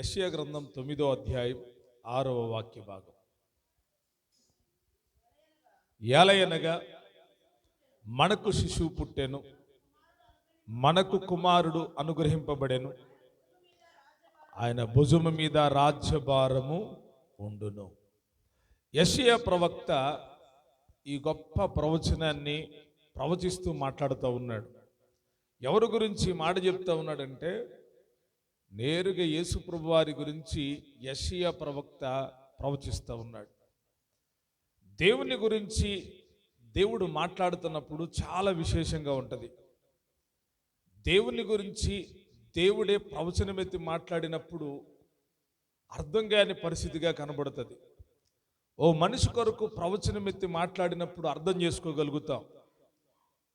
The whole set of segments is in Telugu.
యశ్య గ్రంథం తొమ్మిదో అధ్యాయం ఆరవ వాక్య భాగం. ఏలయనగా మనకు శిశువు పుట్టెను మనకు కుమారుడు అనుగ్రహింపబడెను ఆయన భుజము మీద రాజ్యభారము ఉండును. యషియా ప్రవక్త ఈ గొప్ప ప్రవచనాన్ని ప్రవచిస్తూ మాట్లాడుతూ ఉన్నాడు. ఎవరి గురించి మాట చెప్తా ఉన్నాడంటే నేరుగా యేసుప్రభు వారి గురించి యషియా ప్రవక్త ప్రవచిస్తూ ఉన్నాడు. దేవుని గురించి దేవుడు మాట్లాడుతున్నప్పుడు చాలా విశేషంగా ఉంటుంది. దేవుని గురించి దేవుడే ప్రవచనమెత్తి మాట్లాడినప్పుడు అర్థం కాని పరిస్థితిగా కనబడుతుంది. ఓ మనిషి కొరకు ప్రవచనమెత్తి మాట్లాడినప్పుడు అర్థం చేసుకోగలుగుతాం.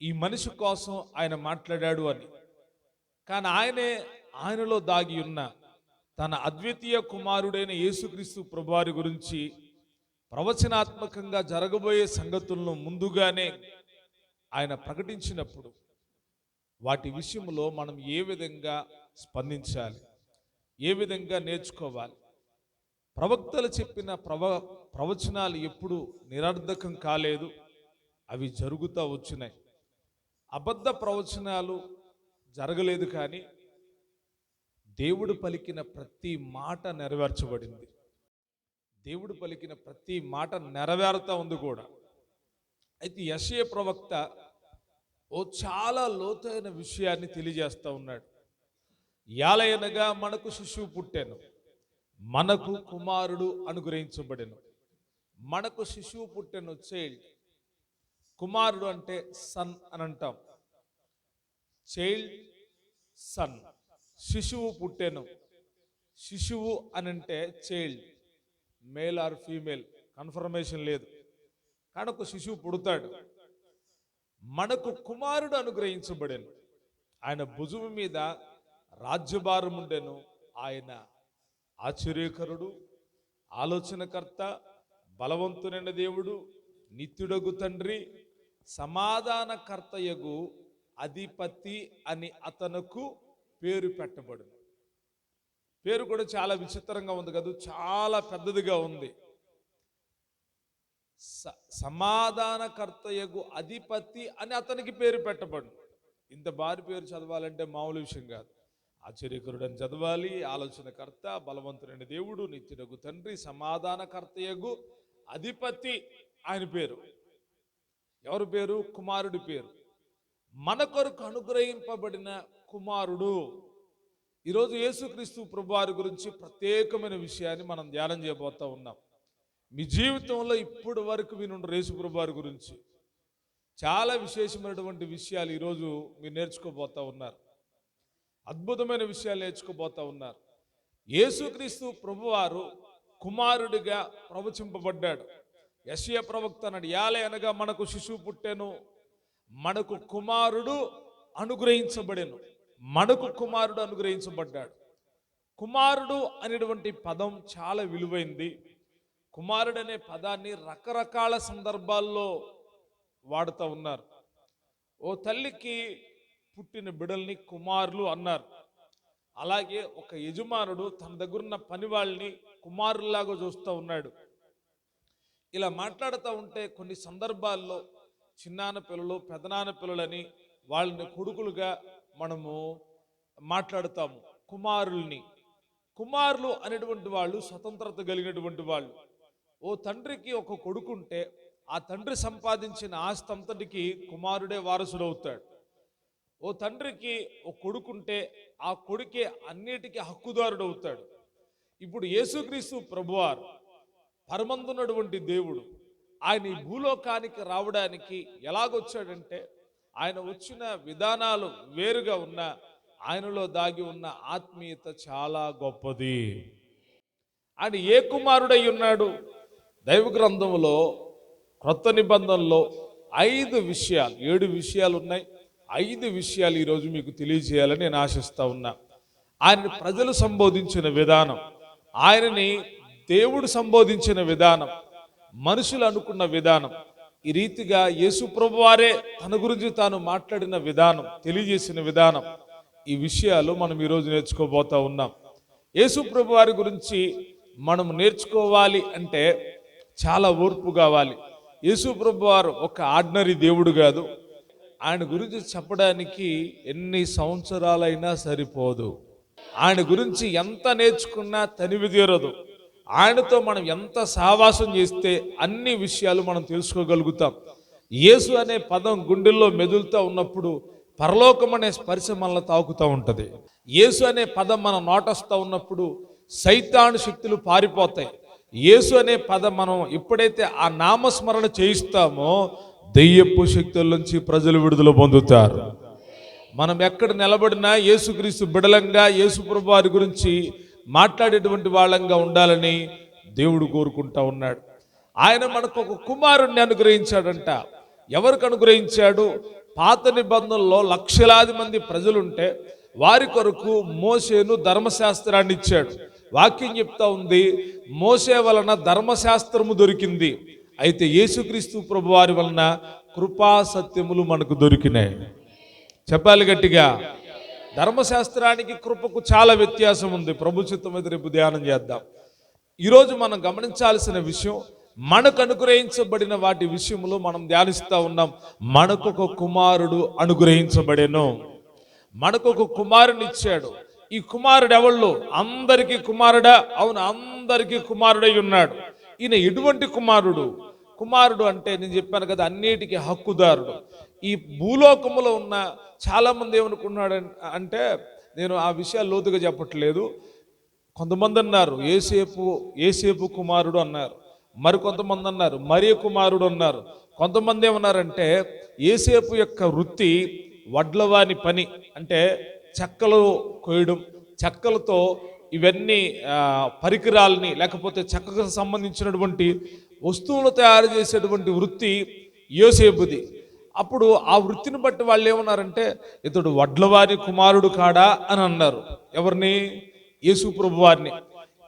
ఈ మనిషి కోసం ఆయన మాట్లాడాడు అని. కానీ ఆయనే ఆయనలో దాగి ఉన్న తన అద్వితీయ కుమారుడైన యేసుక్రీస్తు ప్రభువారి గురించి ప్రవచనాత్మకంగా జరగబోయే సంగతులను ముందుగానే ఆయన ప్రకటించినప్పుడు వాటి విషయంలో మనం ఏ విధంగా స్పందించాలి? ఏ విధంగా నేర్చుకోవాలి? ప్రవక్తలు చెప్పిన ప్రవ ప్రవచనాలు ఎప్పుడు నిరర్ధకం కాలేదు. అవి జరుగుతూ వచ్చినాయి. అబద్ధ ప్రవచనాలు జరగలేదు కానీ దేవుడు పలికిన ప్రతి మాట నెరవేర్చబడింది. దేవుడు పలికిన ప్రతి మాట నెరవేరుతా ఉంది కూడా. అయితే యశయ ప్రవక్త ఓ చాలా లోతైన విషయాన్ని తెలియజేస్తూ ఉన్నాడు. యాలయనగా మనకు శిశువు పుట్టాను మనకు కుమారుడు అనుగ్రహించబడెను. మనకు శిశువు పుట్టెను చైల్డ్ కుమారుడు అంటే సన్ అని అంటాం చైల్డ్ సన్. శిశువు పుట్టెను. శిశువు అని అంటే child male or female confirmation లేదు. కానీ ఒక శిశువు పుడతాడు. మనకు కుమారుడు అనుగ్రహించబడెను. ఆయన భుజము మీద రాజ్యభారం ఉండెను. ఆయన ఆశ్చర్యకరుడు ఆలోచనకర్త బలవంతునైన దేవుడు నిత్యుడగు తండ్రి సమాధానకర్తయగు అధిపతి అని అతనుకు పేరు పెట్టబడును. పేరు కూడా చాలా విచిత్రంగా ఉంది కదా చాలా పెద్దదిగా ఉంది. స- సమాధానకర్తయగు అధిపతి అని అతనికి పేరు పెట్టబడు ఇంత భారీ పేరు చదవాలంటే మామూలు విషయం కాదు. ఆశ్చర్యకరుడని చదవాలి ఆలోచనకర్త బలవంతుడైన దేవుడు నిత్యుడగు తండ్రి సమాధానకర్తయగు అధిపతి ఆయన పేరు. ఎవరి పేరు? కుమారుడి పేరు. మన కొరకు అనుగ్రహింపబడిన కుమారుడు. ఈరోజు యేసుక్రీస్తు ప్రభువారి గురించి ప్రత్యేకమైన విషయాన్ని మనం ధ్యానం చేయబోతా ఉన్నాం. మీ జీవితంలో ఇప్పటి వరకు వినుండ్రు యేసు ప్రభువారి గురించి. చాలా విశేషమైనటువంటి విషయాలు ఈరోజు మీరు నేర్చుకోబోతా ఉన్నారు. అద్భుతమైన విషయాలు నేర్చుకోబోతా ఉన్నారు. యేసుక్రీస్తు ప్రభువారు కుమారుడిగా ప్రవచింపబడ్డాడు. యశయ ప్రవక్త అన్నాడు యాలే అనగా మనకు శిశువు పుట్టెను మనకు కుమారుడు అనుగ్రహించబడెను. మనకు కుమారుడు అనుగ్రహించబడ్డాడు. కుమారుడు అనేటువంటి పదం చాలా విలువైంది. కుమారుడు అనే పదాన్ని రకరకాల సందర్భాల్లో వాడుతూ ఉన్నారు. ఓ తల్లికి పుట్టిన బిడల్ని కుమారులు అన్నారు. అలాగే ఒక యజమానుడు తన దగ్గరున్న పని వాళ్ళని కుమారుల్లాగా చూస్తూ ఉన్నాడు. ఇలా మాట్లాడుతూ ఉంటే కొన్ని సందర్భాల్లో చిన్నాన్న పిల్లలు పెదనాన్న పిల్లలని వాళ్ళని కొడుకులుగా మనము మాట్లాడతాము కుమారుల్ని. కుమారులు అనేటువంటి వాళ్ళు స్వతంత్రత కలిగినటువంటి వాళ్ళు. ఓ తండ్రికి ఒక కొడుకు ఉంటే ఆ తండ్రి సంపాదించిన ఆస్తి అంతటికి కుమారుడే వారసుడు అవుతాడు ఓ తండ్రికి ఒక కొడుకుంటే ఆ కొడుకే అన్నిటికీ హక్కుదారుడు అవుతాడు ఇప్పుడు యేసుక్రీస్తు ప్రభువారు పరమందున్నటువంటి దేవుడు ఆయన ఈ భూలోకానికి రావడానికి ఎలాగొచ్చాడంటే ఆయన వచ్చిన విధానాలు వేరుగా ఉన్న ఆయనలో దాగి ఉన్న ఆత్మీయత చాలా గొప్పది. ఆయన ఏ కుమారుడై ఉన్నాడు? దైవ గ్రంథంలో క్రొత్త నిబంధనలో ఐదు విషయాలు ఏడు విషయాలు ఉన్నాయి. ఐదు విషయాలు ఈరోజు మీకు తెలియజేయాలని నేను ఆశిస్తా ఉన్నా. ఆయనని ప్రజలు సంబోధించిన విధానం ఆయనని దేవుడు సంబోధించిన విధానం మనుషులు అనుకున్న విధానం ఈ రీతిగా యేసు ప్రభువారే తన గురించి తాను మాట్లాడిన విధానం తెలియజేసిన విధానం ఈ విషయాలు మనం ఈరోజు నేర్చుకోబోతా ఉన్నాం. యేసు ప్రభు వారి గురించి మనం నేర్చుకోవాలి అంటే చాలా ఓర్పు కావాలి. యేసు ప్రభు వారు ఒక ఆర్డినరీ దేవుడు కాదు. ఆయన గురించి చెప్పడానికి ఎన్ని సంవత్సరాలైనా సరిపోదు. ఆయన గురించి ఎంత నేర్చుకున్నా తనివి తీరదు. ఆయనతో మనం ఎంత సహవాసం చేస్తే అన్ని విషయాలు మనం తెలుసుకోగలుగుతాం. యేసు అనే పదం గుండెల్లో మెదులుతూ ఉన్నప్పుడు పరలోకం అనే స్పర్శ మనల్ని తాకుతూ ఉంటుంది. యేసు అనే పదం మనం నోటొస్తూ ఉన్నప్పుడు సైతాను శక్తులు పారిపోతాయి. యేసు అనే పదం మనం ఎప్పుడైతే ఆ నామస్మరణ చేయిస్తామో దెయ్యపు శక్తుల నుంచి ప్రజలు విడుదల పొందుతారు. మనం ఎక్కడ నిలబడినా యేసుక్రీస్తు బిడలంగా యేసు ప్రభు వారి గురించి మాట్లాడేటువంటి వాళ్ళంగా ఉండాలని దేవుడు కోరుకుంటా ఉన్నాడు. ఆయన మనకు ఒక కుమారుణ్ణి అనుగ్రహించాడంట. ఎవరికి అనుగ్రహించాడు? పాత నిబంధనలో లక్షలాది మంది ప్రజలుంటే వారి కొరకు మోసేను ధర్మశాస్త్రాన్ని ఇచ్చాడు. వాక్యం చెప్తా ఉంది మోసే వలన ధర్మశాస్త్రము దొరికింది. అయితే యేసుక్రీస్తు ప్రభు వారి వలన కృపా సత్యములు మనకు దొరికినాయి. చెప్పాలి గట్టిగా ధర్మశాస్త్రానికి కృపకు చాలా వ్యత్యాసం ఉంది. ప్రభు చిత్తం మీద రేపు ధ్యానం చేద్దాం. ఈరోజు మనం గమనించాల్సిన విషయం మనకు అనుగ్రహించబడిన వాటి విషయంలో మనం ధ్యానిస్తూ ఉన్నాం. మనకు ఒక కుమారుడు అనుగ్రహించబడెను. మనకు ఒక కుమారుని ఇచ్చాడు ఈ కుమారుడు ఎవళ్ళు అందరికీ కుమారుడా? అవును అందరికీ కుమారుడై ఉన్నాడు. ఈయన ఎటువంటి కుమారుడు? కుమారుడు అంటే నేను చెప్పాను కదా అన్నిటికీ హక్కుదారుడు. ఈ భూలోకములో ఉన్న చాలామంది ఏమనుకున్నాడు అంటే నేను ఆ విషయాలు లోతుగా చెప్పట్లేదు. కొంతమంది అన్నారు ఏసేపు ఏసేపు కుమారుడు అన్నారు. మరి కొంతమంది అన్నారు మరి కుమారుడు అన్నారు. కొంతమంది ఏమన్నారంటే ఏసేపు యొక్క వృత్తి వడ్లవాని పని అంటే చెక్కలు కోయడం చెక్కలతో ఇవన్నీ పరికరాలని లేకపోతే చెక్కకు సంబంధించినటువంటి వస్తువులు తయారు చేసేటువంటి వృత్తి యోసేపుది. అప్పుడు ఆ వృత్తిని బట్టి వాళ్ళు ఏమన్నారంటే ఇతడు వడ్లవారి కుమారుడు కాడా అని అన్నారు. ఎవరిని? యేసు ప్రభు వారిని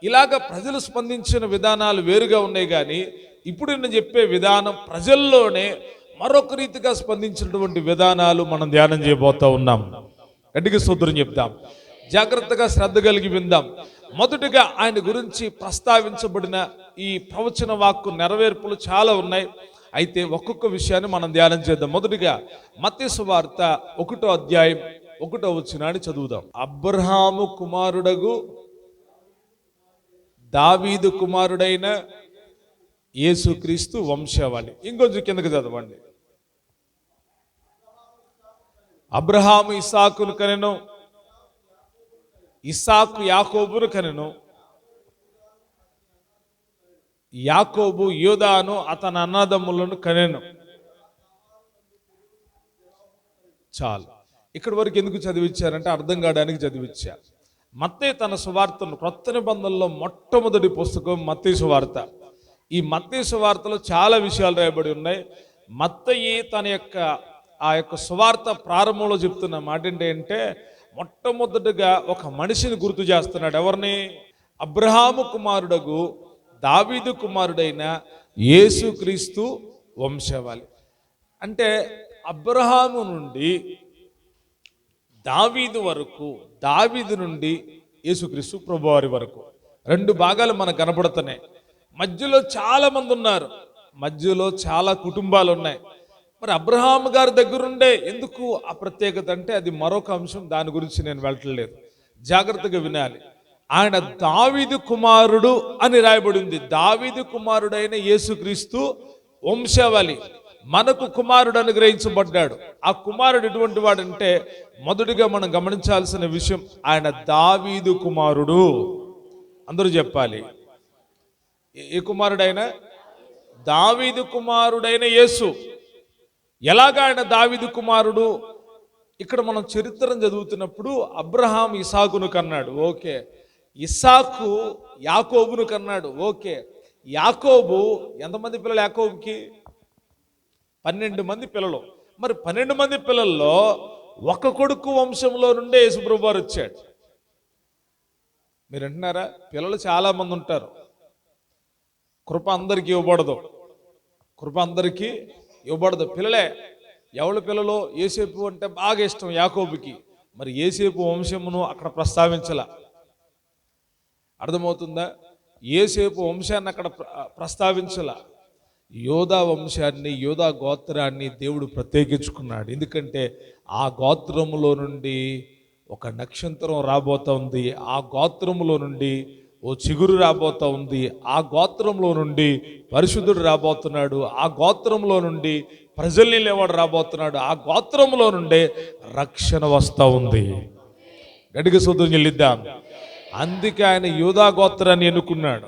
ఇలాగ ప్రజలు స్పందించిన విధానాలు వేరుగా ఉన్నాయి కానీ ఇప్పుడు నేను చెప్పే విధానం ప్రజల్లోనే మరొక రీతిగా స్పందించినటువంటి విధానాలు మనం ధ్యానం చేయబోతా ఉన్నాం. గట్టిగా సూత్రం చెప్దాం. జాగ్రత్తగా శ్రద్ధ కలిగి విందాం. మొదటిగా ఆయన గురించి ప్రస్తావించబడిన ఈ ప్రవచన వాక్కు నెరవేర్పులు చాలా ఉన్నాయి. అయితే ఒక్కొక్క విషయాన్ని మనం ధ్యానం చేద్దాం. మొదటిగా మత్స్సు వార్త ఒకటో అధ్యాయం ఒకటో వచ్చినాన్ని చదువుదాం. అబ్రహాము కుమారుడగు దావీదు కుమారుడైన యేసుక్రీస్తు వంశావళి. ఇంకొంచెం కిందకి చదవండి. అబ్రహాము ఇసాకును కనెను ఇసాకు యాకోబును కనెను యాకోబు యూదాను అతని అన్నదమ్ములను కనెను. చాలు. ఇక్కడి వరకు ఎందుకు చదివించారంటే అర్థం కావడానికి చదివించా. మత్తే తన సువార్తను క్రొత్త నిబంధనలో మొట్టమొదటి పుస్తకం మత్తే సువార్త. ఈ మత్తే సువార్తలో చాలా విషయాలు రాయబడి ఉన్నాయి. మత్తయి తన యొక్క ఆ యొక్క సువార్త ప్రారంభంలో చెప్తున్న మాట ఏంటంటే మొట్టమొదటిగా ఒక మనిషిని గుర్తు చేస్తున్నాడు ఎవరిని? అబ్రహాము కుమారుడగు దావీదు కుమారుడైన యేసుక్రీస్తు వంశవాళి. అంటే అబ్రహాము నుండి దావీదు వరకు దావీదు నుండి యేసుక్రీస్తు ప్రభువారి వరకు. రెండు భాగాలు మనకు కనబడుతున్నాయి. మధ్యలో చాలా మంది ఉన్నారు. మధ్యలో చాలా కుటుంబాలు ఉన్నాయి. మరి అబ్రహాం గారి దగ్గరుండే ఎందుకు ఆ ప్రత్యేకత అంటే అది మరొక అంశం. దాని గురించి నేను వెళ్ళట్లేదు. జాగ్రత్తగా వినాలి. ఆయన దావీదు కుమారుడు అని రాయబడింది. దావీదు కుమారుడైన యేసుక్రీస్తు వంశావళి మనకు కుమారుడు అనుగ్రహించబడ్డాడు. ఆ కుమారుడు ఎటువంటి వాడంటే మొదటిగా మనం గమనించాల్సిన విషయం ఆయన దావీదు కుమారుడు. అందరూ చెప్పాలి. ఏ- కుమారుడైన? దావీదు కుమారుడైన యేసు. ఎలాగా ఆయన దావీదు కుమారుడు? ఇక్కడ మనం చరిత్రను చదువుతున్నప్పుడు అబ్రహాం ఇసాకును కన్నాడు. ఓకే. ఇసాకు యాకోబును కన్నాడు. ఓకే. యాకోబు ఎంతమంది పిల్లలు యాకోబుకి? పన్నెండు మంది పిల్లలు. మరి పన్నెండు మంది పిల్లల్లో ఒక కొడుకు వంశంలో నుండే యేసుప్రభు వారు వచ్చాడు. మీరు అంటున్నారా పిల్లలు చాలా మంది ఉంటారు. కృప అందరికీ ఇవ్వబడదు. కృప అందరికీ ఇవ్వబడదు. పిల్లలే ఎవరి పిల్లలు? ఏసేపు అంటే బాగా ఇష్టం యాకోబుకి. మరి ఏసేపు వంశమును అక్కడ ప్రస్తావించాల. అర్థమవుతుందా? ఏసేపు వంశాన్ని అక్కడ ప్ర- యోధా వంశాన్ని యోధా గోత్రాన్ని దేవుడు ప్రత్యేకించుకున్నాడు. ఎందుకంటే ఆ గోత్రములో నుండి ఒక నక్షత్రం రాబోతా ఉంది ఆ గోత్రములో నుండి ఓ చిగురు రాబోతా ఉంది ఆ గోత్రంలో నుండి పరిశుద్ధుడు రాబోతున్నాడు ఆ గోత్రంలో నుండి ప్రజల్ని లేవాడు రాబోతున్నాడు ఆ గోత్రంలో నుండే రక్షణ వస్తూ ఉంది. గడిగ సూత్రం చెల్లిద్దాం. అందుకే ఆయన యూదా గోత్రాన్ని ఎన్నుకున్నాడు.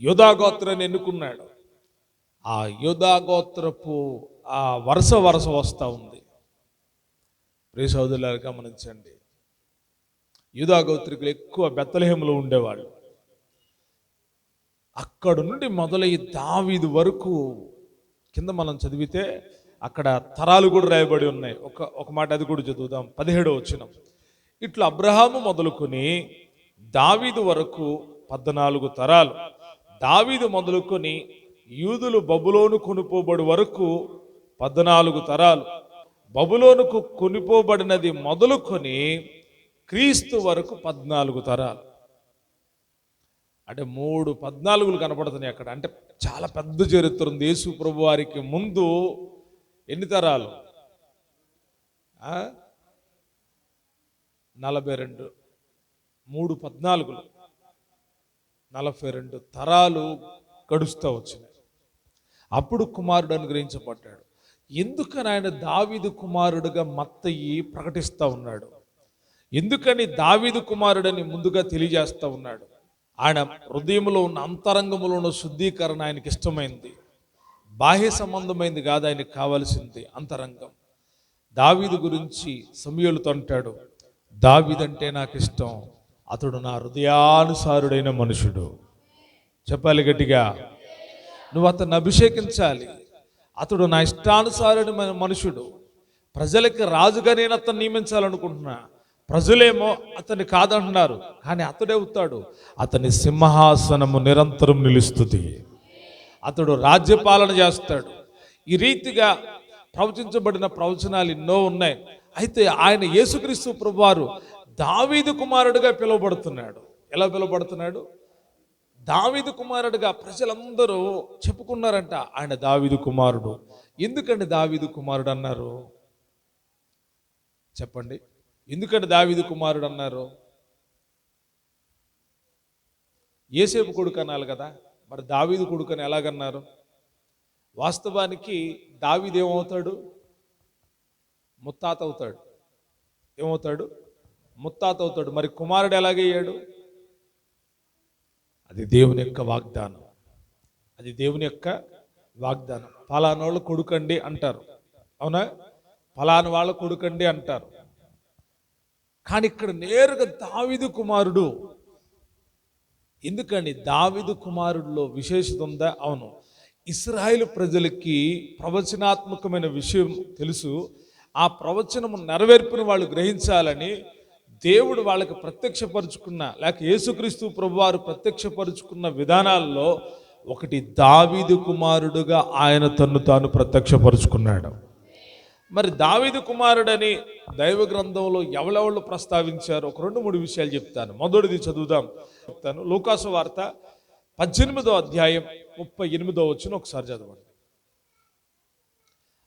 యూదా గోత్రాన్ని ఎన్నుకున్నాడు. ఆ యూదా గోత్రపు ఆ వరుస వరుస వస్తూ ఉంది. ప్రియ సోదరులారు గమనించండి. యూదా గోత్రికులు ఎక్కువ బెత్తలహేములో ఉండేవాళ్ళు. అక్కడ నుండి మొదలయ్యి దావీదు వరకు కింద మనం చదివితే అక్కడ తరాలు కూడా రాయబడి ఉన్నాయి. ఒక ఒక మాట అది కూడా చదువుదాం. పదిహేడో వచ్చినాం ఇట్లా అబ్రహాము మొదలుకొని దావీదు వరకు పద్నాలుగు తరాలు. దావీదు మొదలుకొని యూదులు బబులోను కొనుపోబడి వరకు పద్నాలుగు తరాలు. బబులోనుకు కొనిపోబడినది మొదలుకొని క్రీస్తు వరకు పద్నాలుగు తరాలు. అంటే మూడు పద్నాలుగులు కనపడుతున్నాయి అక్కడ. అంటే చాలా పెద్ద చరిత్ర ఉంది. యేసు ప్రభు వారికి ముందు ఎన్ని తరాలు? నలభై రెండు మూడు పద్నాలుగులో నలభై రెండు తరాలు గడుస్తూ వచ్చినాయి. అప్పుడు కుమారుడు అనుగ్రహించబడ్డాడు. ఎందుకని ఆయన దావీదు కుమారుడుగా మత్తయి ప్రకటిస్తూ ఉన్నాడు? ఎందుకని దావీదు కుమారుడని ముందుగా తెలియజేస్తూ ఉన్నాడు? ఆయన హృదయంలో ఉన్న అంతరంగంలో ఉన్న శుద్ధీకరణ ఆయనకి ఇష్టమైంది. బాహ్య సంబంధమైంది కాదు ఆయనకి కావాల్సింది అంతరంగం. దావీదు గురించి సమయలుతో అంటాడు దావిదంటే నాకు ఇష్టం అతడు నా హృదయానుసారుడైన మనుషుడు. చెప్పాలి గట్టిగా. నువ్వు అతన్ని అభిషేకించాలి. అతడు నా ఇష్టానుసారుడైన మనుషుడు. ప్రజలకి రాజుగా నేను అతను నియమించాలనుకుంటున్నా. ప్రజలేమో అతన్ని కాదంటున్నారు కానీ అతడే అవుతాడు అతని సింహాసనము నిరంతరం నిలుస్తుంది. అతడు రాజ్యపాలన చేస్తాడు. ఈ రీతిగా ప్రవచించబడిన ప్రవచనాలు ఎన్నో ఉన్నాయి. అయితే ఆయన యేసుక్రీస్తు ప్రభువారు దావీదు కుమారుడుగా పిలువబడుతున్నాడు. ఎలా పిలువబడుతున్నాడు? దావీదు కుమారుడుగా ప్రజలందరూ చెప్పుకున్నారంట ఆయన దావీదు కుమారుడు. ఎందుకండి దావీదు కుమారుడు అన్నారు? చెప్పండి. ఎందుకంటే దావీదు కుమారుడు అన్నారు? ఏసేపు కొడుకు అనాలి కదా మరి దావీదు కొడుకు అని ఎలాగన్నారు? వాస్తవానికి దావీదేమవుతాడు ముత్తాత అవుతాడు ఏమవుతాడు? ముత్తాత అవుతాడు మరి కుమారుడు ఎలాగయ్యాడు అది దేవుని యొక్క వాగ్దానం. అది దేవుని యొక్క వాగ్దానం. ఫలాన వాళ్ళు కొడుకండి అంటారు. అవునా? ఫలాన వాళ్ళ కొడుకండి అంటారు. కానీ ఇక్కడ నేరుగా దావిదు కుమారుడు. ఎందుకని? దావిదు కుమారుడిలో విశేషత ఉందా? అవును. ఇస్రాయేల్ ప్రజలకి ప్రవచనాత్మకమైన విషయం తెలుసు. ఆ ప్రవచనము నెరవేర్పుని వాళ్ళు గ్రహించాలని దేవుడు వాళ్ళకి ప్రత్యక్షపరుచుకున్న లేక యేసుక్రీస్తు ప్రభువారు ప్రత్యక్షపరుచుకున్న విధానాల్లో ఒకటి దావీదు కుమారుడుగా ఆయన తన్ను తాను ప్రత్యక్షపరుచుకున్నాడు. మరి దావీదు కుమారుడని దైవ గ్రంథంలో ఎవరెవళ్ళు ప్రస్తావించారు? ఒక రెండు మూడు విషయాలు చెప్తాను. మొదటిది చదువుదాం. చెప్తాను. లూకాసు వార్త పద్దెనిమిదో అధ్యాయం ముప్పై ఎనిమిదో వచ్చిన ఒకసారి చదవండి.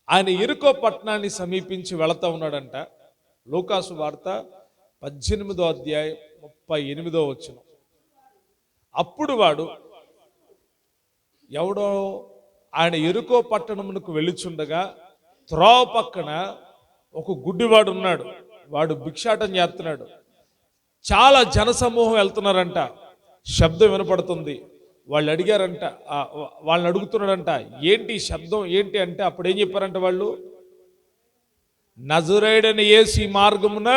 ఆయన ఇరుకో పట్టణాన్ని సమీపించి వెళతా ఉన్నాడంట. లూకాసు వార్త పద్దెనిమిదో అధ్యాయం ముప్పై ఎనిమిదో వచ్చిన అప్పుడు వాడు ఎవడో ఆయన ఎరుకో పట్టణమునకు వెళ్ళిచుండగా త్రోవ పక్కన ఒక గుడ్డివాడు ఉన్నాడు. వాడు భిక్షాటం చేస్తున్నాడు. చాలా జనసమూహం వెళ్తున్నారంట. శబ్దం వినపడుతుంది. వాళ్ళు అడిగారంట వాళ్ళని అడుగుతున్నాడంట ఏంటి శబ్దం? ఏంటి? అంటే అప్పుడు ఏం చెప్పారంట వాళ్ళు? నజరేడని ఏసి మార్గమున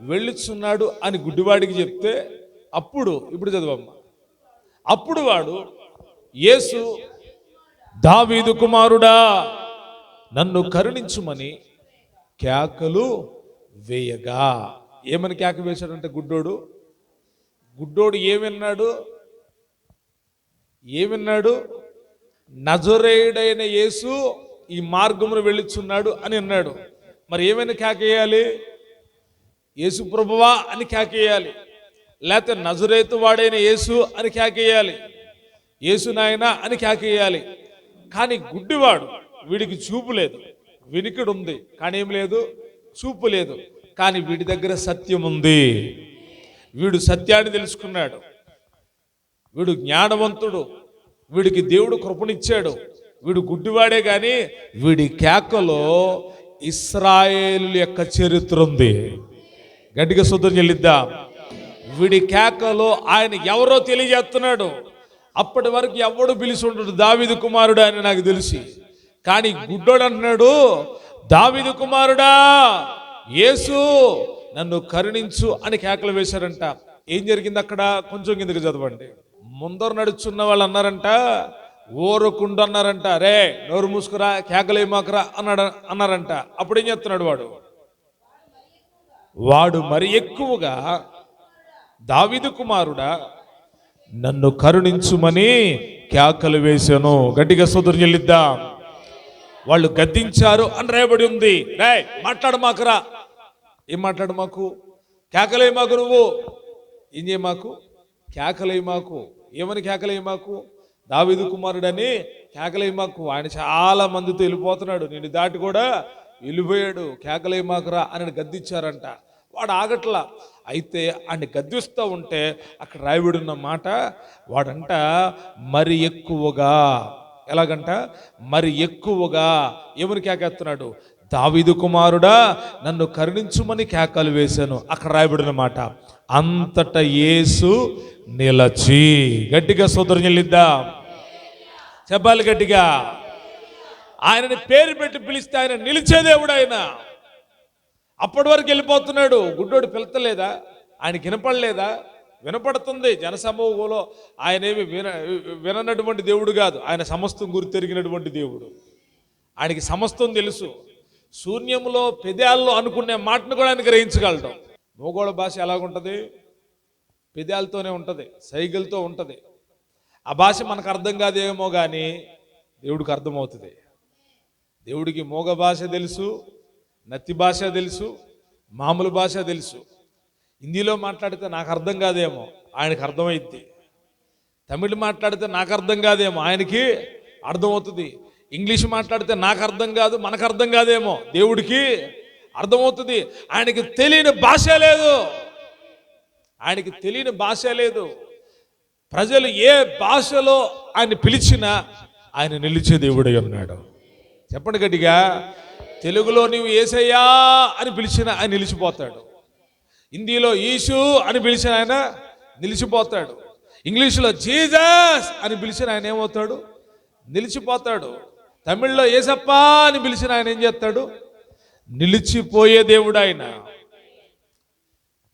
వెళ్ళుచున్నాడు అని గుడ్డివాడికి చెప్తే అప్పుడు ఇప్పుడు చదవమ్మ. అప్పుడు వాడు యేసు దావీదు కుమారుడా నన్ను కరుణించుమని కేకలు వేయగా. ఏమని కేక వేశాడంటే గుడ్డోడు? గుడ్డోడు ఏమన్నాడు ఏమన్నాడు? నజరేయుడైన యేసు ఈ మార్గమును వెళ్ళుచున్నాడు అని అన్నాడు. మరి ఏమైనా కేకేయాలి? యేసు ప్రభువా అని కేకేయాలి. లేకపోతే నజరేతు వాడైన యేసు అని కేకేయాలి. యేసు నాయన అని కేకేయాలి. కానీ గుడ్డివాడు వీడికి చూపు లేదు. వినికిడు ఉంది. కానీ ఏం లేదు? చూపు లేదు. కానీ వీడి దగ్గర సత్యం ఉంది. వీడు సత్యాన్ని తెలుసుకున్నాడు. వీడు జ్ఞానవంతుడు. వీడికి దేవుడు కృపణిచ్చాడు వీడు గుడ్డివాడే కానీ వీడి కేకలో ఇస్రాయేలు యొక్క చరిత్ర ఉంది. గట్టిగా శుద్ధం చెల్లిద్దాం. వీడి కేకలో ఆయన ఎవరో తెలియజేస్తున్నాడు. అప్పటి వరకు ఎవడు పిలిచి ఉండడు. దావిదు కుమారుడు అని నాకు తెలిసి. కానీ గుడ్డోడు అంటున్నాడు దావిదు కుమారుడా యేసు నన్ను కరుణించు అని కేకలు వేశారంట. ఏం జరిగింది అక్కడ? కొంచెం కిందకి చదవండి. ముందర నడుచున్న వాళ్ళు అన్నారంట ఓరకుండు అన్నారంట రే నోరు మూసుకురా కేకలే మాకురా అన్నాడు అన్నారంట. అప్పుడు ఏం చేస్తున్నాడు వాడు? వాడు మరి ఎక్కువగా దావిదు కుమారుడా నన్ను కరుణించుమని కేకలు వేశాను. గట్టిగా సోదరు చెల్లిద్దాం. వాళ్ళు గద్దించారు అని రాయబడి ఉంది. రే మాట్లాడు మాకురా. ఏం మాట్లాడు మాకు? కేకలే మాకు నువ్వు? ఏం చేయ మాకు? కేకలే మాకు? ఏమని కేకలే మాకు? దావిదు కుమారుడని కేకలే మాకు. ఆయన చాలా మందితో వెళ్ళిపోతున్నాడు. నేను దాటి కూడా వెళ్ళిపోయాడు. కేకలే మాకురా అని గద్దిచ్చారంట వాడు ఆగట్లా. అయితే ఆయన గద్దిస్తూ ఉంటే అక్కడ రాయబడిన మాట వాడంట మరి ఎక్కువగా ఎలాగంట మరి ఎక్కువగా ఏమని కేకేస్తున్నాడు? దావిదు కుమారుడా నన్ను కరుణించుమని కేకలు వేశాను. అక్కడ రాయబడిన మాట. అంతట యేసు నిలచి గట్టిగా సోదరు చెల్లిద్దాం చెప్పాలి గట్టిగా. ఆయనని పేరు పెట్టి పిలిస్తే ఆయన నిలిచే దేవుడు ఆయన. అప్పటి వరకు వెళ్ళిపోతున్నాడు. గుడ్డోడు పిలతలేదా? ఆయనకి వినపడలేదా? వినపడుతుంది. జనసమూహంలో ఆయన ఏమి విన విననటువంటి దేవుడు కాదు. ఆయన సమస్తం గుర్తెరిగినటువంటి దేవుడు. ఆయనకి సమస్తం తెలుసు. శూన్యంలో పెదాల్లో అనుకునే మాటను కూడా ఆయన గ్రహించగలడం. మోగోళ భాష ఎలాగుంటుంది? పెదాలతోనే ఉంటుంది సైగలతో ఉంటుంది. ఆ భాష మనకు అర్థం కాదేమో కానీ దేవుడికి అర్థమవుతుంది. దేవుడికి మోగ భాష తెలుసు నత్తి భాష తెలుసు మామూలు భాష తెలుసు. హిందీలో మాట్లాడితే నాకు అర్థం కాదేమో ఆయనకు అర్థమైద్ది. తమిళ్ మాట్లాడితే నాకు అర్థం కాదేమో ఆయనకి అర్థమవుతుంది. ఇంగ్లీష్ మాట్లాడితే నాకు అర్థం కాదు మనకు అర్థం కాదేమో దేవుడికి అర్థమవుతుంది. ఆయనకి తెలియని భాష లేదు. ఆయనకి తెలియని భాష లేదు. ప్రజలు ఏ భాషలో ఆయన పిలిచినా ఆయన నిలిచే దేవుడై ఉన్నాడు. చెప్పండి గట్టిగా తెలుగులో నీవు ఏసయ్యా అని పిలిచిన ఆయన నిలిచిపోతాడు. హిందీలో ఈషు అని పిలిచిన ఆయన నిలిచిపోతాడు. ఇంగ్లీషులో జీజస్ అని పిలిచిన ఆయన ఏమవుతాడు? నిలిచిపోతాడు. తమిళ్ళో ఏసప్ప అని పిలిచిన ఆయన ఏం చేస్తాడు? నిలిచిపోయే దేవుడు ఆయన.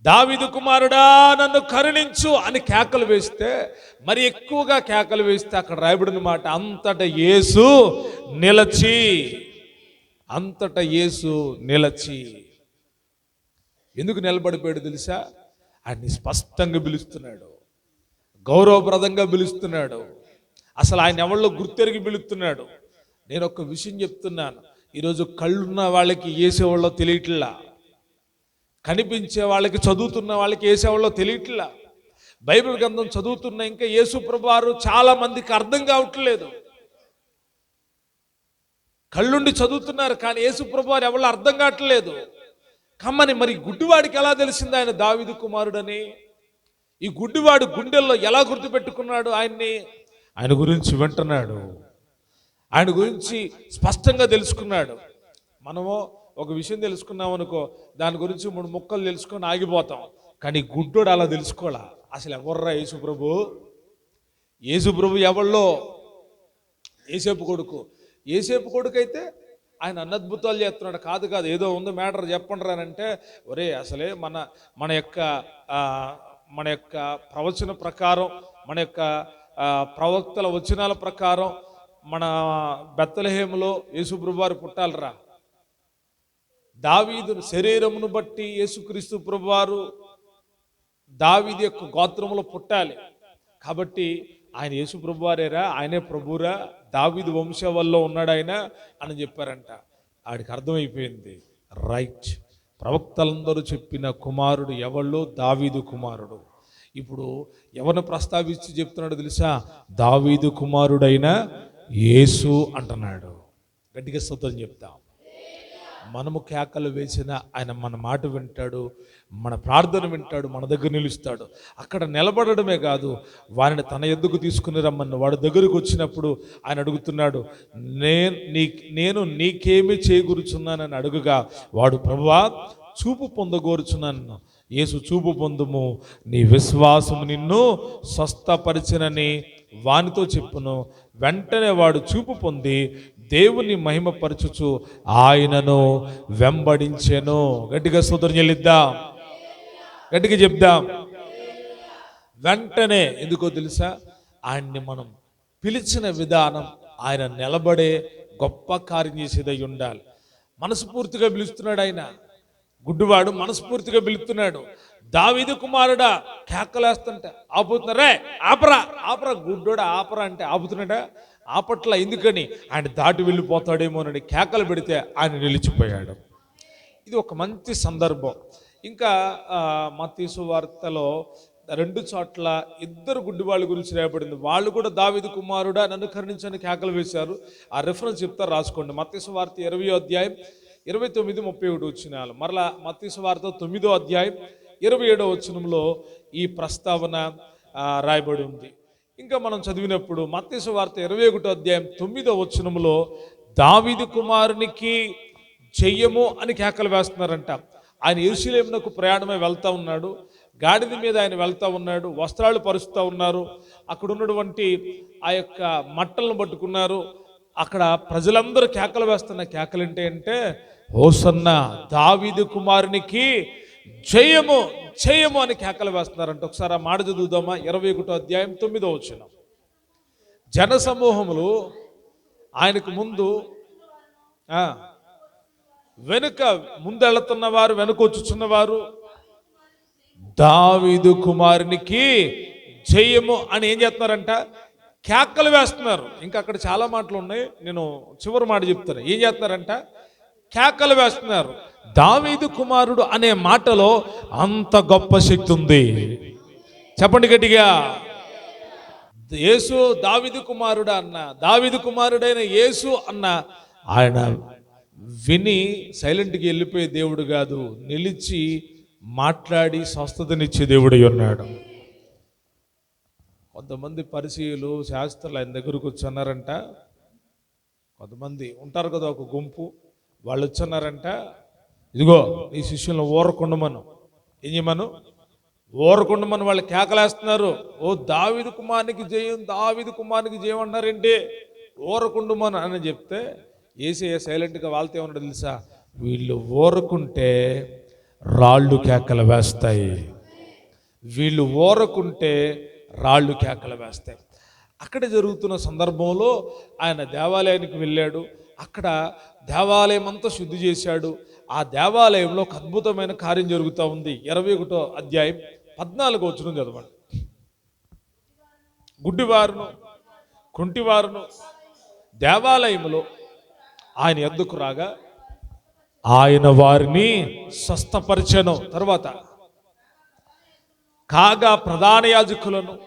దావిదు కుమారుడా నన్ను కరుణించు అని కేకలు వేస్తే మరి ఎక్కువగా కేకలు వేస్తే అక్కడ రాయబడిన మాట అంతట యేసు నిలచి అంతట యేసు నిలచి. ఎందుకు నిలబడిపోయాడు తెలుసా? ఆయన్ని స్పష్టంగా పిలుస్తున్నాడు గౌరవప్రదంగా పిలుస్తున్నాడు అసలు ఆయన ఎవరిలో గుర్తెరిగి పిలుస్తున్నాడు? నేను ఒక విషయం చెప్తున్నాను ఈరోజు కళ్ళున్న వాళ్ళకి ఏసేవాళ్ళో తెలియట్లా. కనిపించే వాళ్ళకి చదువుతున్న వాళ్ళకి వేసేవాళ్ళో తెలియట్లా. బైబిల్ గ్రంథం చదువుతున్న ఇంకా యేసు ప్రభువారు చాలా మందికి అర్థం కావట్లేదు. కళ్ళుండి చదువుతున్నారు కానీ యేసు ప్రభువారు ఎవరు అర్థం కావట్లేదు. కమ్మని మరి గుడ్డివాడికి ఎలా తెలిసింది ఆయన దావిదు కుమారుడని? ఈ గుడ్డివాడు గుండెల్లో ఎలా గుర్తుపెట్టుకున్నాడు ఆయన్ని? ఆయన గురించి వింటున్నాడు. ఆయన గురించి స్పష్టంగా తెలుసుకున్నాడు. మనము ఒక విషయం తెలుసుకున్నాం అనుకో దాని గురించి మూడు ముక్కలు తెలుసుకొని ఆగిపోతాం. కానీ గుడ్డోడు అలా తెలుసుకోవాలా? అసలు ఎవర్రా యేసుప్రభు యేసుప్రభు ఎవళ్ళో? ఏసేపు కొడుకు. ఏసేపు కొడుకు అయితే ఆయన అన్నద్భుతాలు చేస్తున్నాడు. కాదు కాదు ఏదో ఉంది మ్యాటర్ చెప్పండి అంటే ఒరే అసలే మన మన యొక్క మన యొక్క ప్రవచన ప్రకారం మన యొక్క ప్రవక్తల వచనాల ప్రకారం మన బెత్తలహేములో యేసుప్రభు వారు పుట్టాలరా. దావీదు శరీరమును బట్టి యేసుక్రీస్తు ప్రభువారు దావీదు యొక్క గోత్రములో పుట్టాలి. కాబట్టి ఆయన యేసు ప్రభువారేరా ఆయనే ప్రభురా దావీదు వంశవల్లో ఉన్నాడు ఆయన అని చెప్పారంట. ఆడికి అర్థమైపోయింది. రైట్. ప్రవక్తలందరూ చెప్పిన కుమారుడు ఎవళ్ళు? దావీదు కుమారుడు. ఇప్పుడు ఎవరిని ప్రస్తావించి చెప్తున్నాడో తెలుసా? దావీదు కుమారుడైన యేసు అంటున్నాడు. గట్టిగా స్తోత్రం చెప్తాం. మనము కేకలు వేసినా ఆయన మన మాట వింటాడు మన ప్రార్థన వింటాడు మన దగ్గర నిలుస్తాడు. అక్కడ నిలబడడమే కాదు వారిని తన ఎద్దుకు తీసుకుని రమ్మన్న వాడి దగ్గరకు వచ్చినప్పుడు ఆయన అడుగుతున్నాడు నేను నీ నేను నీకేమి చేకూరుచున్నానని అడుగుగా వాడు ప్రభువా చూపు పొందగోరుచున్నాను యేసు చూపు పొందుము నీ విశ్వాసము నిన్ను స్వస్థపరిచినని వానితో చెప్పును. వెంటనే వాడు చూపు పొంది దేవుని మహిమపరచుచు ఆయనను వెంబడించెను. గట్టిగా స్తోత్రం చెల్లిద్దాం. గట్టిగా చెప్దాం. వెంటనే ఎందుకో తెలుసా? ఆయన్ని మనం పిలిచిన విధానం ఆయన నిలబడే గొప్ప కార్యం చేసేదై ఉండాలి. మనస్ఫూర్తిగా పిలుస్తున్నాడు ఆయన. గుడ్డివాడు మనస్ఫూర్తిగా పిలుస్తున్నాడు. దావీదు కుమారుడా కేకలేస్తుంటే ఆపుతున్నారే ఆపరా ఆపరా. గుడ్డోడా ఆపరా అంటే ఆపుతున్నాడా? ఆపట్ల ఎందుకని? ఆయన దాటి వెళ్ళిపోతాడేమోనని కేకలు పెడితే ఆయన నిలిచిపోయాడు. ఇది ఒక మంచి సందర్భం. ఇంకా ఆ, మత్తీసు వార్తలో రెండు చోట్ల ఇద్దరు గుడ్డి వాళ్ళ గురించి రేపడింది వాళ్ళు కూడా దావిది కుమారుడా నన్ను కరుణించని కేకలు వేశారు. ఆ రెఫరెన్స్ చెప్తారు రాసుకోండి. మత్తీసు వార్త ఇరవై అధ్యాయం ఇరవై తొమ్మిది ముప్పై ఒకటి వచ్చినాలు. మరలా మత్తీసు వార్త తొమ్మిదో అధ్యాయం ఇరవై ఏడో వచనంలో ఈ ప్రస్తావన రాయబడి ఉంది. ఇంకా మనం చదివినప్పుడు మత్స్య వార్త ఇరవై ఒకటో అధ్యాయం తొమ్మిదో వచనంలో దావీదు కుమారునికి చెయ్యము అని కేకలు వేస్తున్నారంట. ఆయన ఎరుసలేమునకు ప్రయాణమే వెళ్తూ ఉన్నాడు. గాడిద మీద ఆయన వెళ్తూ ఉన్నాడు. వస్త్రాలు పరుస్తూ ఉన్నారు. అక్కడ ఉన్నటువంటి ఆ యొక్క మట్టలను పట్టుకున్నారు. అక్కడ ప్రజలందరూ కేకలు వేస్తున్న కేకలు ఏంటి అంటే హోసన్న దావీదు కుమారునికి జయము జయము అని కేకలు వేస్తున్నారంట. ఒకసారి ఆ మాట చదువుదామా? ఇరవై ఒకటో అధ్యాయం తొమ్మిదో వచ్చిన జన సమూహములు ఆయనకు ముందు వెనుక ముందెళ్తున్న వారు వెనుక వచ్చుచున్న వారు దావీదు కుమారునికి జయము అని ఏం చేస్తున్నారంట? కేకలు వేస్తున్నారు. ఇంకా అక్కడ చాలా మాటలు ఉన్నాయి. నేను చివరి మాట చెప్తాను. ఏం చేస్తున్నారంట? కేకలు వేస్తున్నారు. దావీదు కుమారుడు అనే మాటలో అంత గొప్ప శక్తి ఉంది. చెప్పండి గట్టిగా. యేసు దావిదు కుమారుడు అన్న దావిదు కుమారుడైన యేసు అన్న ఆయన విని సైలెంట్కి వెళ్ళిపోయే దేవుడు కాదు నిలిచి మాట్లాడి స్వస్థతనిచ్చే దేవుడై ఉన్నాడు. కొంతమంది పరిచయులు శాస్త్రులు ఆయన దగ్గరకు వచ్చన్నారంట. కొంతమంది ఉంటారు కదా ఒక గుంపు వాళ్ళు వచ్చన్నారంట. ఇదిగో ఈ శిష్యులను ఓరకుండమను. ఏం చేయమను? ఊరకుండమని వాళ్ళు కేకలేస్తున్నారు. ఓ దావిదు కుమారునికి జయం దావిదు కుమారునికి జయం అన్నారేంటి? ఓరకుండమను అని చెప్తే ఏసీ సైలెంట్గా వాళ్ళతో ఏమన్నాడు తెలుసా? వీళ్ళు ఓరకుంటే రాళ్ళు కేకలు వేస్తాయి. వీళ్ళు ఓరకుంటే రాళ్ళు కేకలు వేస్తాయి. అక్కడ జరుగుతున్న సందర్భంలో ఆయన దేవాలయానికి వెళ్ళాడు. అక్కడ దేవాలయం అంతా శుద్ధి చేశాడు. ఆ దేవాలయంలో ఒక అద్భుతమైన కార్యం జరుగుతూ ఉంది. ఇరవై ఒకటో అధ్యాయం పద్నాలుగు వచ్చిన చదవండి. గుడ్డివారును కుంటివారును దేవాలయములో ఆయన ఎందుకు రాగా ఆయన వారిని స్వస్థపరిచను. తర్వాత కాగా ప్రధాన యాజకులను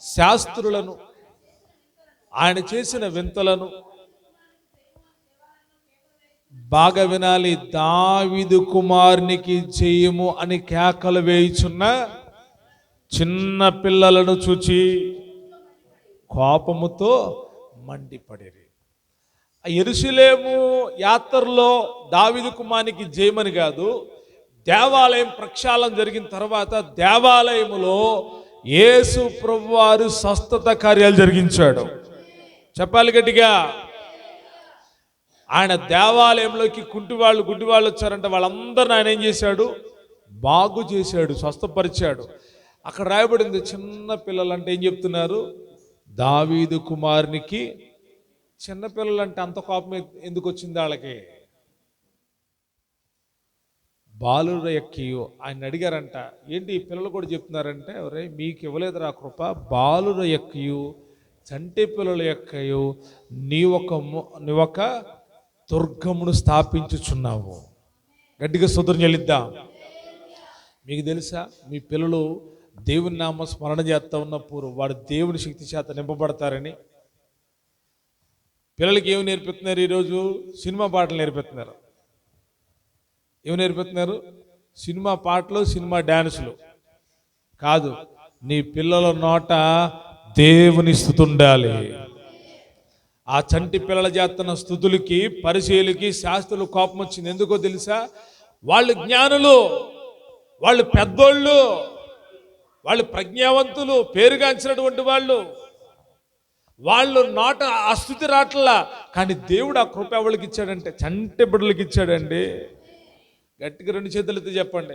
శాస్త్రులను ఆయన చేసిన వింతలను బాగా వినాలి. దావిదు కుమారునికి చేయము అని కేకలు వేయుచున్న చిన్న పిల్లలను చూచి కోపముతో మండిపడేది ఆ ఎరుసలేము యాత్రలో దావిదు కుమానికి జయమని కాదు దేవాలయం ప్రక్షాళన జరిగిన తర్వాత దేవాలయములో యేసు ప్రభువారు స్వస్థత కార్యాలు జరిగించాడు. చెప్పాలి గట్టిగా. ఆయన దేవాలయంలోకి కుంటి వాళ్ళు గుడ్డి వాళ్ళు వచ్చారంటే వాళ్ళందరిని ఆయన ఏం చేశాడు? బాగు చేశాడు స్వస్థపరిచాడు. అక్కడ రాయబడింది చిన్న పిల్లలు అంటే ఏం చెప్తున్నారు? దావీదు కుమారునికి చిన్నపిల్లలంటే అంటే అంత కోపం ఎందుకు వచ్చింది వాళ్ళకి? బాలుర ఎక్కియు ఆయన అడిగారంట ఏంటి ఈ పిల్లలు కూడా చెప్తున్నారంటే ఒరే మీకు ఇవ్వలేదురా కృప బాలుర ఎక్కియు చంటి పిల్లల ఎక్కయు నీ ఒక నీ ఒక దుర్గమును స్థాపించుచున్నావు. గట్టిగా సుధురం చెల్లిద్దాం. మీకు తెలుసా మీ పిల్లలు దేవుని నామ స్మరణ చేస్తా ఉన్నప్పుడు వాడు దేవుని శక్తి చేత నింపబడతారని. పిల్లలకి ఏమి నేర్పిస్తున్నారు ఈరోజు? సినిమా పాటలు నేర్పిస్తున్నారు. ఏమి నేర్పిస్తున్నారు? సినిమా పాటలు సినిమా డ్యాన్సులు కాదు నీ పిల్లల నోట దేవుని స్థుతుండాలి ఉండాలి. ఆ చంటి పిల్లల చేస్తున్న స్థుతులకి పరిశీలికి శాస్త్రులు కోపం వచ్చింది. ఎందుకో తెలుసా? వాళ్ళు జ్ఞానులు వాళ్ళు పెద్దోళ్ళు వాళ్ళు ప్రజ్ఞావంతులు పేరుగాంచినటువంటి వాళ్ళు. వాళ్ళు నాట ఆ స్థుతి రాట్లా. కానీ దేవుడు ఆ కృప ఎవరికి ఇచ్చాడంటే చంటి బిడ్డలకి ఇచ్చాడండి. గట్టిగా రెండు చేతులతో చెప్పండి.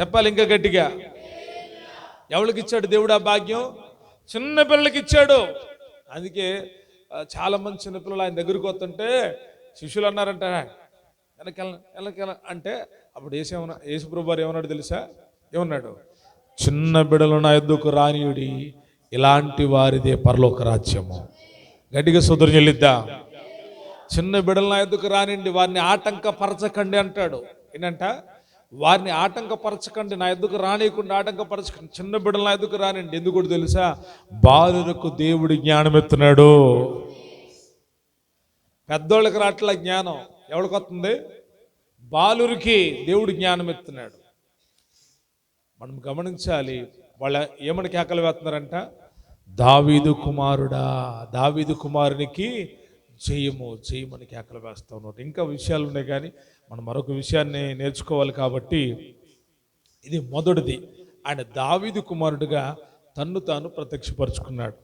చెప్పాలి ఇంకా గట్టిగా? ఎవరికి ఇచ్చాడు దేవుడు ఆ భాగ్యం? చిన్న పిల్లలకి ఇచ్చాడు. అందుకే చాలామంది చాలా మంది చిన్నపిల్లలు ఆయన దగ్గరికి వస్తుంటే శిష్యులు అన్నారంట వెనకెళ్ళ వెనకెళ్ళ అంటే అప్పుడు ఏసేమన్నా యేసుప్రభు ఏమన్నాడు తెలుసా? ఏమన్నాడు? చిన్న బిడలు నా ఎద్దుకు రానియుడి ఇలాంటి వారిదే పరలోక రాజ్యము. గట్టిగా సుధురు చెల్లిద్దా. చిన్న బిడల నా ఎద్దుకు రానిండి వారిని ఆటంకపరచకండి అంటాడు. ఏంటంట? వారిని ఆటంకపరచకండి నా ఎద్దుకు రానియకుండా ఆటంకపరచకండి. చిన్న బిడ్డలు నా ఎద్దుకు రానండి ఎందుకు తెలుసా? బాలులకు దేవుడు జ్ఞానం ఎత్తున్నాడు. పెద్దోళ్ళకి రాట్ల జ్ఞానం. ఎవరికి వస్తుంది? బాలురికి దేవుడు జ్ఞానం ఎత్తున్నాడు. మనం గమనించాలి వాళ్ళ ఏమని కేకలు వేస్తున్నారంట? దావీదు కుమారుడా దావీదు కుమారునికి చేయము చేయమని కేకలు వేస్తూ ఉన్నారు ఇంకా విషయాలు ఉన్నాయి కానీ మనం మరొక విషయాన్ని నేర్చుకోవాలి కాబట్టి ఇది మొదటిది. ఆయన దావిది కుమారుడిగా తన్ను తాను ప్రత్యక్షపరుచుకున్నాడు.